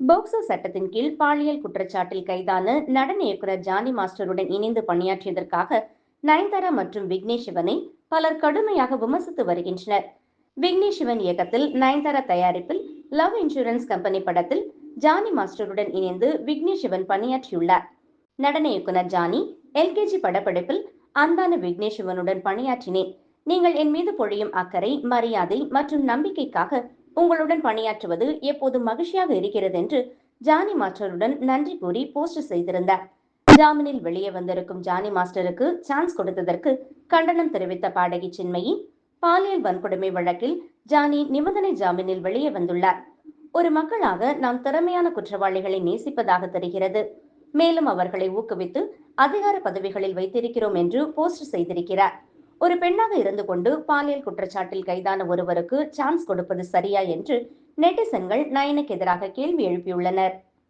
POCSO சட்டத்தின் கீழ் பாலியல் குற்றச்சாட்டில் கைதான நடன இயக்குனர் ஜானி மாஸ்டருடன் இணைந்து பணியாற்றியதற்காக நயன்தாரா மற்றும் விக்னேஷ் சிவனை பலர் கடுமையாக விமர்சித்து வருகின்றனர். விக்னேஷ் சிவன் இயக்கத்தில் நயன்தாரா தயாரிப்பில் லவ் இன்சூரன்ஸ் கம்பெனி படத்தில் ஜானி மாஸ்டருடன் இணைந்து விக்னேஷ் சிவன் பணியாற்றியுள்ளார். நடன இயக்குனர் ஜானி எல்கேஜி படப்பிடிப்பில் அந்தான விக்னேஷ் சிவனுடன் பணியாற்றினேன். நீங்கள் என் மீது பொழியும் அக்கறை மரியாதை மற்றும் நம்பிக்கைக்காக உங்களுடன் பணியாற்றுவது எப்போதும் மகிழ்ச்சியாக இருக்கிறது என்று ஜானி மாஸ்டருடன் நன்றி கூறி போஸ்ட் செய்திருந்தார். ஜாமீனில் வெளியே வந்திருக்கும் ஜானி மாஸ்டருக்கு சான்ஸ் கொடுத்ததற்கு கண்டனம் தெரிவித்த பாடகி சின்மயி பாலியல் வன்கொடுமை வழக்கில் ஜானி நிபந்தனை ஜாமீனில் வெளியே வந்துள்ளார். ஒரு மக்களாக நாம் திறமையான குற்றவாளிகளை நேசிப்பதாக தெரிகிறது. மேலும் அவர்களை ஊக்குவித்து அதிகார பதவிகளில் வைத்திருக்கிறோம் என்று போஸ்ட் செய்திருக்கிறார். ஒரு பெண்ணாக இருந்து கொண்டு பாலியல் குற்றச்சாட்டில் கைதான ஒருவருக்கு சான்ஸ் கொடுப்பது சரியா என்று நெட்டிசன்கள் நயனுக்கு எதிராக கேள்வி எழுப்பியுள்ளனர்.